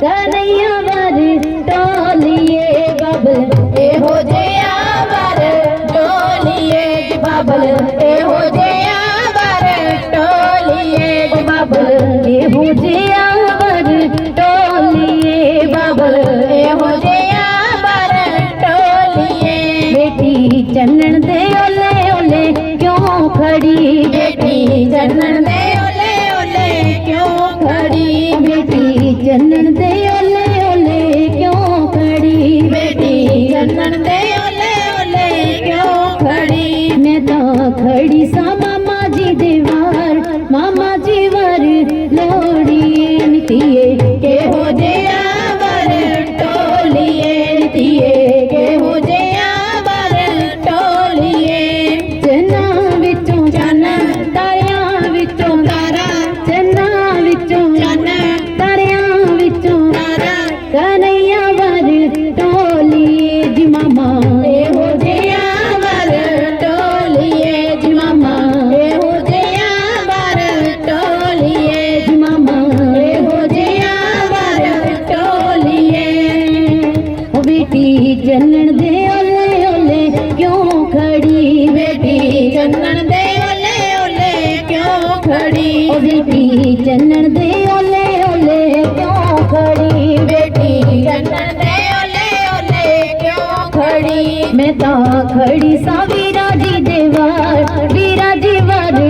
ਕਨਈਆ ਵਰ ਟੋਲੀਏ ਬਬਲ। ਇਹੋ ਜਿਹਾ ਵਰ ਟੋਲੀਏ ਬਬਲ। ਇਹੋ ਜਿਹਾ ਵਰ ਟੋਲੀਏ ਬਬਲ। ਇਹੋ ਜਿਹਾ ਵਰ ਟੋਲੀਏ ਬਬਲ। ਇਹੋ ਜਿਹਾ ਤਾਂ ਖੜੀ ਸਾਂ ਮਾਮਾ ਜੀ ਦੇ ਵਾਰ ਬੇਟੀ ਜੰਨਣ ਦੇ ਓਲੇ ਓਲੇ ਕਿਉਂ ਖੜੀ ਬੇਟੀ ਜੰਨਣ ਦੇ ਓਲੇ ਓਲੇ ਕਿਉਂ ਖੜੀ? ਉਹ ਬੇਟੀ ਜੰਨਣ ਦੇ ਓਲੇ ਓਲੇ ਕਿਉਂ ਖੜੀ? ਬੇਟੀ ਜੰਨਣ ਦੇ ਓਲੇ ਓਲੇ ਕਿਉਂ ਖੜੀ? ਮੈਂ ਤਾਂ ਖੜੀ ਸਾਂ ਵੀਰਾ ਜੀ ਦੇ ਵਾਰ, ਵੀਰਾ ਜੀ ਵਰ